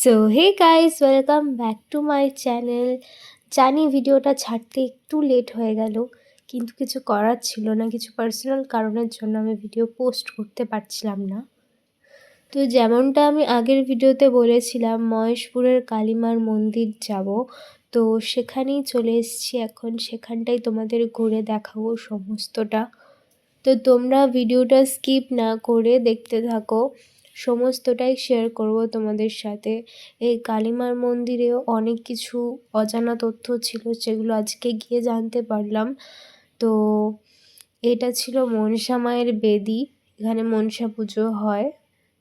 So hey guys welcome back to my channel জানি ভিডিওটা ছাড়তে একটু লেট হয়ে গেল, কিন্তু কিছু করার ছিল না, কিছু পার্সোনাল কারণের জন্য আমি ভিডিও পোস্ট করতে পারছিলাম না। তো যেমনটা আমি আগের ভিডিওতে বলেছিলাম, মহেশপুরের কালীমার মন্দির যাব। তো সেখানেই চলে এসেছি এখন, সেখানটাই তোমাদের ঘুরে দেখাবো সমস্তটা। তো তোমরা ভিডিওটা স্কিপ না করে দেখতে থাকো। সমস্তটাই শেয়ার করব তোমাদের সাথে। এই কালীমার মন্দিরেও অনেক কিছু অজানা তথ্য ছিল, সেগুলো আজকে গিয়ে জানতে পারলাম। তো এটা ছিল মনসা মায়ের বেদি, এখানে মনসা পুজো হয়।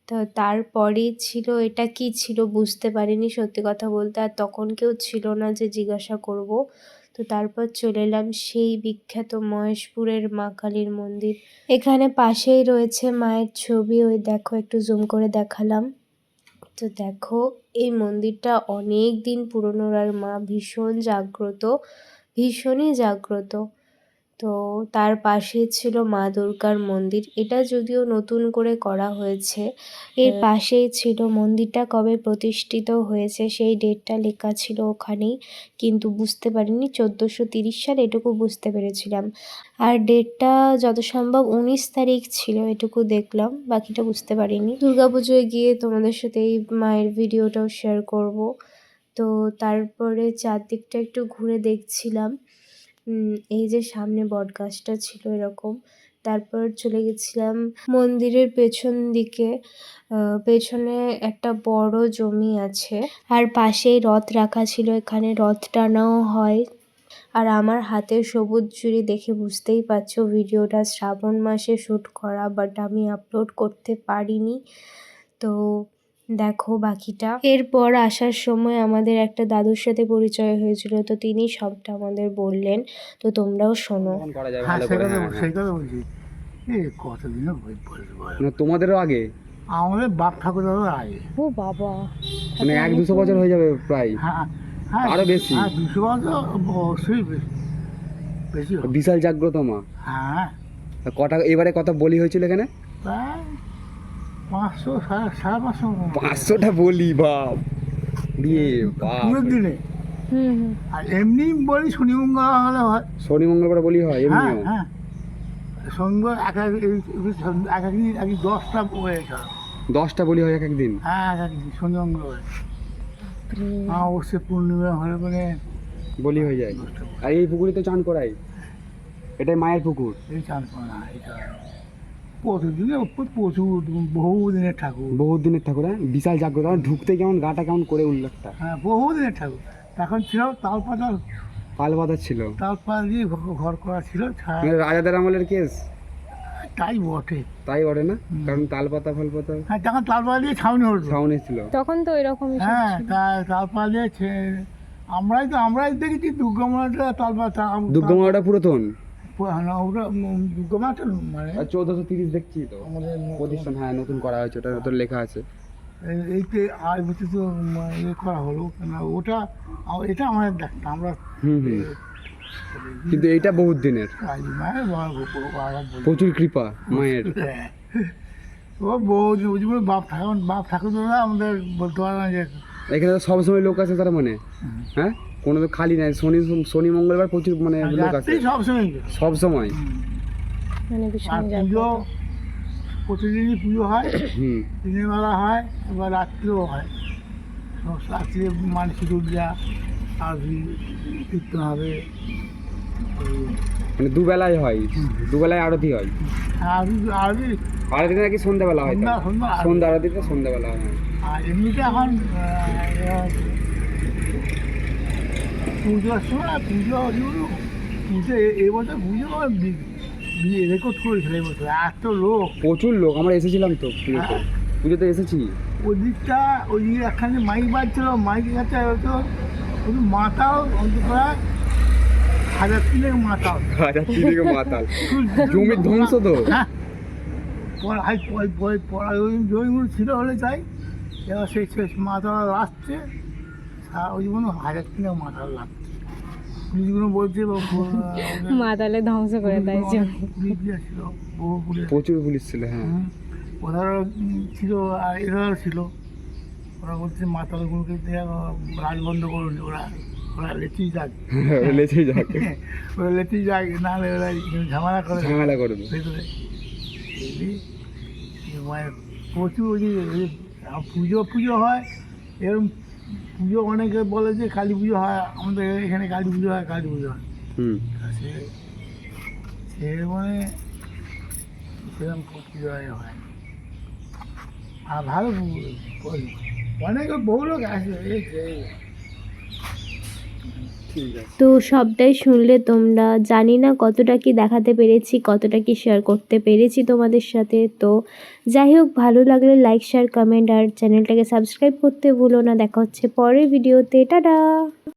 তো তারপরে ছিল, এটা কি ছিল বুঝতে পারিনি সত্যি কথা বলতে, আর তখন কেউ ছিল না যে জিজ্ঞাসা করব। তো তারপর চলে এলাম সেই বিখ্যাত মহেশপুরের মা কালীর মন্দির। এখানে পাশেই রয়েছে মায়ের ছবি, ওই দেখো একটু জুম করে দেখালাম। তো দেখো, এই মন্দিরটা অনেক দিন পুরনো আর মা ভীষণ জাগ্রত, ভীষণই জাগ্রত। তো তার পাশে ছিল মা দুর্গার মন্দির। এটা যদিও নতুন করে করা হয়েছে এর পাশেই ছিল মন্দিরটা কবে প্রতিষ্ঠিত হয়েছে সেই ডেটটা লেখা ছিল ওখানেই কিন্তু বুঝতে পারিনি। চোদ্দোশো তিরিশ সাল এটুকু বুঝতে পেরেছিলাম। আর ডেটটা যত সম্ভব উনিশ তারিখ ছিল এটুকু দেখলাম বাকিটা বুঝতে পারিনি। দুর্গাপুজোয় গিয়ে তোমাদের সাথে এই মায়ের ভিডিওটাও শেয়ার করব। তো তারপরে চারদিকটা একটু ঘুরে দেখছিলাম। এই যে সামনে বট গাছটা ছিল এরকম, তারপর চলে গেছিলাম মন্দিরের পেছন দিকে পেছনে একটা বড় জমি আছে, আর পাশেই রথ রাখা ছিল, এখানে রথ টানাও হয়। আর আমার হাতে সবুজ জুড়ি দেখে বুঝতেই পারছ, ভিডিওটা শ্রাবণ মাসে শ্যুট করা বাট আমি আপলোড করতে পারিনি। তো দেখো বাকিটা। এরপর আসার সময় আমাদের একটা দাদুর সাথে পরিচয় হয়েছিল তো তিনি সবটা আমাদের বললেন। তো তোমরাও শোনো। হ্যাঁ হ্যাঁ, পারো মানে তোমাদেরও আগে? আমাদের বাপ ঠাকুরেরও আগে। ও বাবা মানে এক দুশো বছর হয়ে যাবে প্রায়। হ্যাঁ হ্যাঁ আরও বেশি। হ্যাঁ দুশো বছর অবশ্যই বেশি। বেশি বিশাল জাগ্রত মা। হ্যাঁ। কটা এবারে কত বলি হয়েছিল এখানে? পাঁচশো সাড়ে সাড়ে পাঁচশো পাঁচশোটা বলি বাপ। দিয়ে পুরোর দিনে। হুম হুম। আর এমনি বলি শনি মঙ্গল হলে হয়। শনি মঙ্গলবার বলি হয় হ্যাঁ এমনিও? হ্যাঁ। শনিবার এক এক এক এক দিন এক এক দশটা দশটা বলি হয় এক একদিন হ্যাঁ এক এক দিন শনি মঙ্গল হয়। অবশ্যই পূর্ণিমা হলে মানে বলি হয়ে যায়। আর এই পুকুরে তো চান করাই? এটাই মায়ের পুকুর? এই চান করে এটা প্রতিদিনে প্রচুর বহু দিনের ঠাকুর। বহুত দিনের ঠাকুর হ্যাঁ? বিশাল জাগ্রত ঢুকতে কেমন গাটা কেমন করে উঠল একটা। হ্যাঁ বহু দিনের ঠাকুর। এখন ছিল তাল পাতা পাল বাঁধা ছিল? তাল পাতা দিয়ে ঘর- ঘর করা ছিল মানে রাজাদের আমলের কেস? তাই বটে। তাই ওরে না? কারণ তাল পাতা ফাল পাতা হ্যাঁ তখন তাল পাতা দিয়ে ছাউনি হতো। ছাউনি ছিল। তখন তো এরকমই হ্যাঁ তা তাল পাতা দিয়ে ছে- আমরাই তো আমরাই দেখেছি দুর্গা মাটা তাল পাতা দুর্গা মাটা পুরাতন? দুর্গা মাটা মানে। চৌদ্দশো তিরিশ দেখছি তো। আমাদের প্রতিষ্ঠান হ্যাঁ নতুন করা হয়েছে ওটা নতুন লেখা আছে। এইতে আর বছর তো ইয়ে করা হলো ওটা এটা আমাদের আমরা কিন্তু এইটা বহুত দিনের। প্রচুর কৃপা মায়ের। হ্যাঁ। ও বউ জীবনে বাপ ঠাকুর বাপ ঠাকুর আমাদের বলতে পারে না যে এখানে তো সবসময় লোক আছে তার মানে হ্যাঁ? কোনো তো খালি নাই শনি শনি মঙ্গলবার প্রচুর মানে লোক আছে রাত্রি সবসময় সব সময় মানে পুজো প্রতিদিনই পুজো হয় হুম। দিনের বেলা হয় এবার রাত্রেও হয়। সব রাত্রে মানসিক উর্জা আর কীর্তন হবে। মানে দুবেলায় হয় দুবেলায় আরতি হয়। আর আর আরতিটা নাকি সন্ধ্যাবেলা হয়। সন্ধ্যা তাও। সন্ধ্যা। আরতি। সন্ধ্যা আরতিটা সন্ধ্যাবেলা হয়। হ্যাঁ। আর এমনিতে এখন পুজোর সময় পুজো পুজো এবছর পুজো রেকর্ড করেছিল এবছর। এত লোক। প্রচুর লোক আমরা এসেছিলাম তো পুজোতে। পুজোতে এসেছি। ওদিকটা ওই একখানে মাইক বাজছিল মাইক কাছে হয়তো শুধু মাথাও অন্তত হাজার তিনেক মাথাও হাজার তিনেকে মাতাল। জমির ধ্বংস তো। হ্যাঁ। পড়াই বই পড়া ওই জমিগুলো ছিল হলে তাই। এবার সেই শেষ মাথা আসছে। সারা ওই জন্য হাজার তিনেক মাথা লাগছে। পুলিশগুলো বলছে মাতালে ধ্বংস করে দেয় প্রচুর পুলিশ ছিল হ্যাঁ। ওনারা ছিল আর এরাও ছিল। ওরা বলছে মাতালগুলোকে রাজ বন্ধ করুন ওরা ওরা লেচেই যাক। লেছেই যাক। ওরা লেচেই যাক নাহলে ওরা ঝামেলা করে ঝামেলা করবে ভেতরে। এই প্রচুর পুজো পুজো হয় এরকম পুজো অনেকে বলে যে কালী পুজো হয় আমাদের এখানে কালী পুজো হয় কালী পুজো হয়। হুম। সে সে মানে সেরকম পুজো হয় আর ভালো অনেক বহু লোক আসে এই তো সবটাই শুনলে তোমরা জানি না কতটা কি দেখাতে পেরেছি, কতটা কি শেয়ার করতে পেরেছি তোমাদের সাথে। তো যাই হোক, ভালো লাগলে লাইক শেয়ার কমেন্ট আর চ্যানেলটাকে সাবস্ক্রাইব করতে ভুলো না। দেখা হচ্ছে পরের ভিডিওতে টাটা!